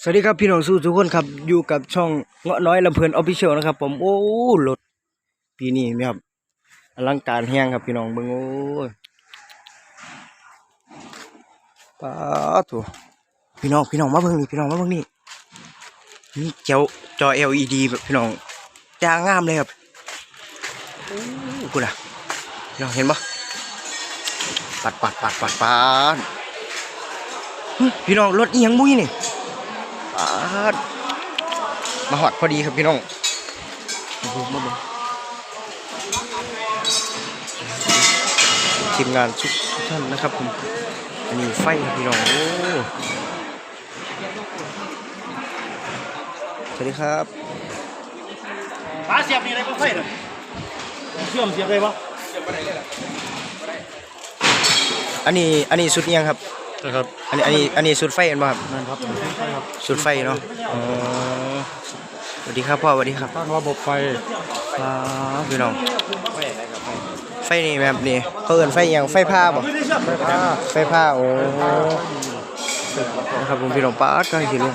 สวัสดีครับพี่น้องสู้ทุกคนครับอยู่กับช่องเงาะน้อยลำเพลินออฟฟิเชียลนะครับ ผมโอ้รถปีนี้ไหมครับอลังการแห้งครับพี่น้องเบิ่งโอ้ยป้าตัวพี่น้องพี่น้องมาเบิ่งนี่พี่น้องมาเบิ่งนี่นี่เจ้าจอ LED แบบพี่น้องจางงามเลยครับโอ้กูนะพี่น้องเห็นปะปัดปัดปัดปัดปัดพี่น้องรถเอียงมุ้ยนี่ มาหอดพอดีครับพี่น้องมาเบิ่งมาเบิ่งทีมงานทุกท่านนะครับผมอันนี้ไฟครับพี่น้องโอ้สวัสดีครับปลาเสียบนี่อะไรก็ไฟเลยเชื่อมเสียบได้ปะอันนี้อันนี้สุดเอียงครับ นะครับอันนี้อันนี้อันนี้สุดไฟเห็นป่ะครับนั่นครับใช่ครับสุดไฟเนาะอ๋อสวัสดีครับพ่อสวัสดีครับตั้งระบบไฟครับพี่น้องไฟนี่แบบนี้เขาเอินไฟอหย่างไฟผ้าบ่ไม่ได้เชื่อมไฟฟ้าไฟผ้าโอ้นะครับผมพี่น้องป้าดก็ให้สิลง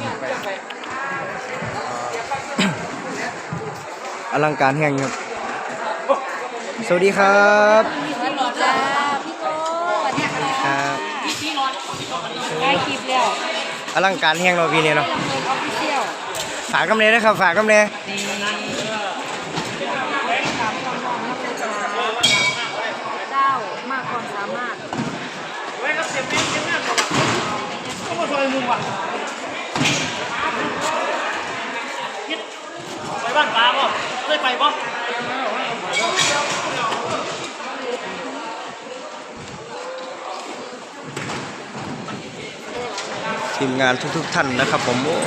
อลังการแห่งครับ สวัสดีครับ ได้คลิปแล้วอลังการแห่งเราะพี่เนี่ยเนาะเรื่องออฟฟิเชียลฝากกำเนนะครับฝากกำเนนี่ถามความมองนักศึกษาเจ้ามากความสามารถไว้ครับเสียบนี่เสียบนี่ก็มาซอยมุมว่ะคิดไปบ้านปลาป่ะเคยไปป่ ทีมงานทุกๆท่านนะครับ ผมโอ้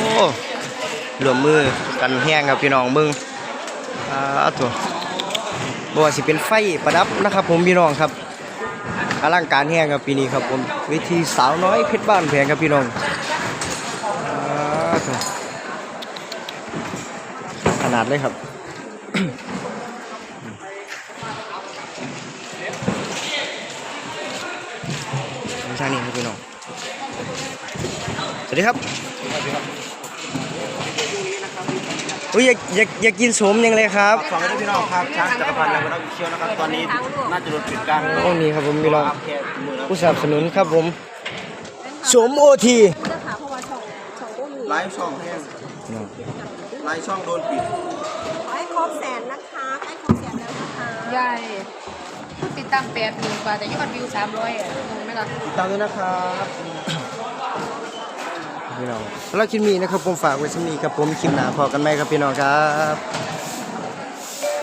รวมมือกันแห้งครับพี่น้องมึงอ่าตัวบ่ว่าสิเป็นไฟประดับนะครับ ผมพี่น้องครับอลังการแห้งครับปีนี้ครับผมเวทีสาวน้อยเพชรบ้านแพงครับพี่น้องอขนาดเลยครับไม่ใช่นี่ครับพี่น้อง สวัสดีครับอุ้ยอยากอยากอยากกินสมยังเลยครับสองให้พี่น้องครับช้างจักรพันธ์และพนักเชียวนะครับตอนนี้น่าจะโดนปิดกั้นโอ้นี่ครับผมมีรองแค่มือแล้วผู้สนับสนุนครับผมสมโอทีผู้จะถามเพราะว่าช่องช่องก็มีไลฟ์ช่องแห้งไลฟ์ช่องโดนปิดขอให้ครบแสนนะคะใกล้ครบแสนแล้วนะคะใหญ่ ผู้ติดตามแปดหมื่นกว่าแต่ยอดวิวสามร้อยอะงงไหมล่ะตามด้วยนะครับพี่น้องแล้วคลิปนี้นะครับผมฝากไว้ที่นี่ครับผมคลิปหน้าพอกันไหมครับพี่น้องครับ